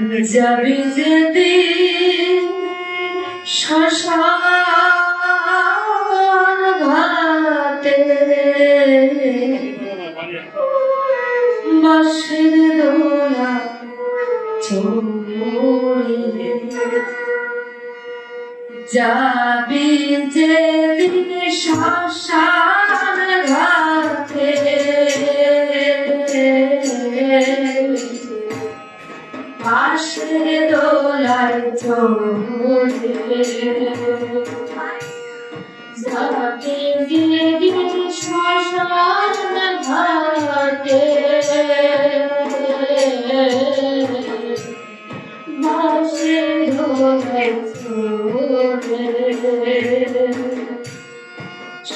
যাবি যেদিন শ্মশান ঘাটে বাঁশের দোলা চড়ে যাবি যেদিন শ্মশান দোলার চড়ে শ্মশান ঘাটে বাঁশের দোলার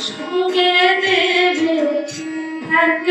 সঙ্গে দেবে এক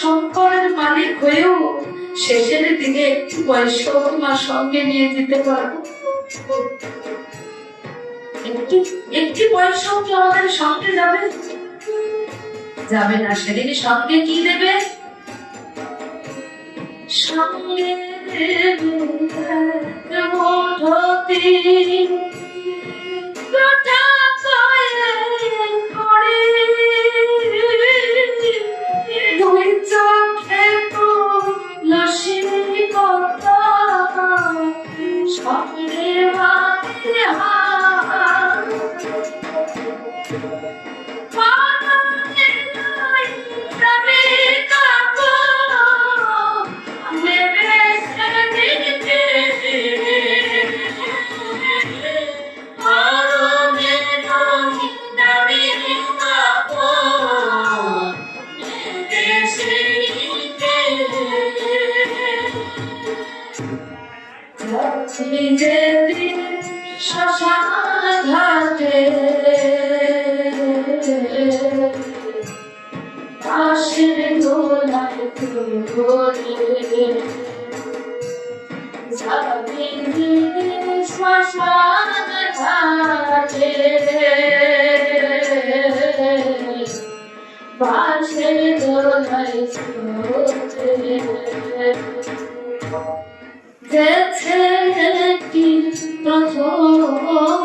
সম্পদের মালিক হয়েও শেষের দিকে একটু পয়সা তোমার সঙ্গে নিয়ে যেতে পারব। একটি একটি পয়সাও কি আমাদের সঙ্গে যাবে। যাবে না, সেদিন সঙ্গে কি দেবে? সঙ্গে দেবে যেদিন শ্মশান ঘাটে পাশের দোলায় ঘুরে যাবি শ্মশান ঘাটে পাশের দোলায় ঘুরে যে ছেলেটি প্রথমতকে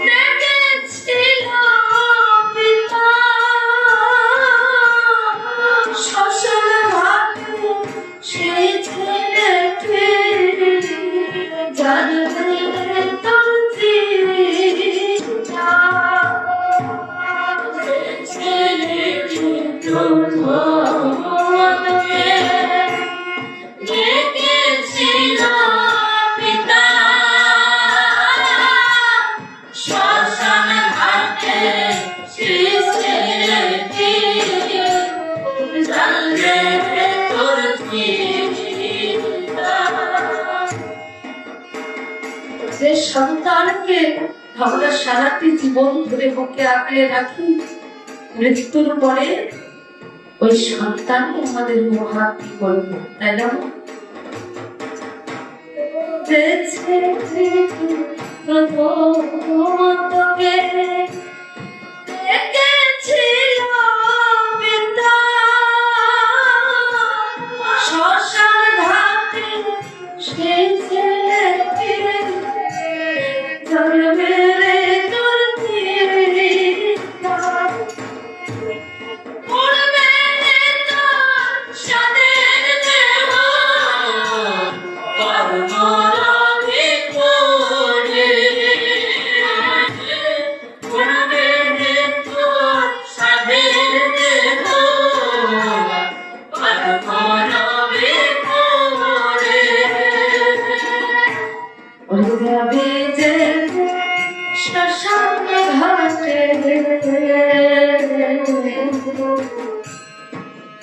দেখেছিল পিতা শ্বশুর সন্তানকে আমরা সারাটি জীবন ধরে বুকে আঁকড়ে রাখি মৃত্যুর পরে ওই সন্তানই আমাদের মহা কি করব তাই না প্রথমতকে দেখেছিল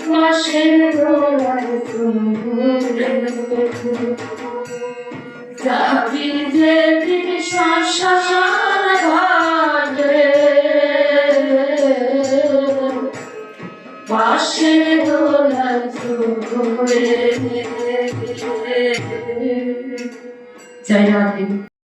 মাসের প্রলয় যাবি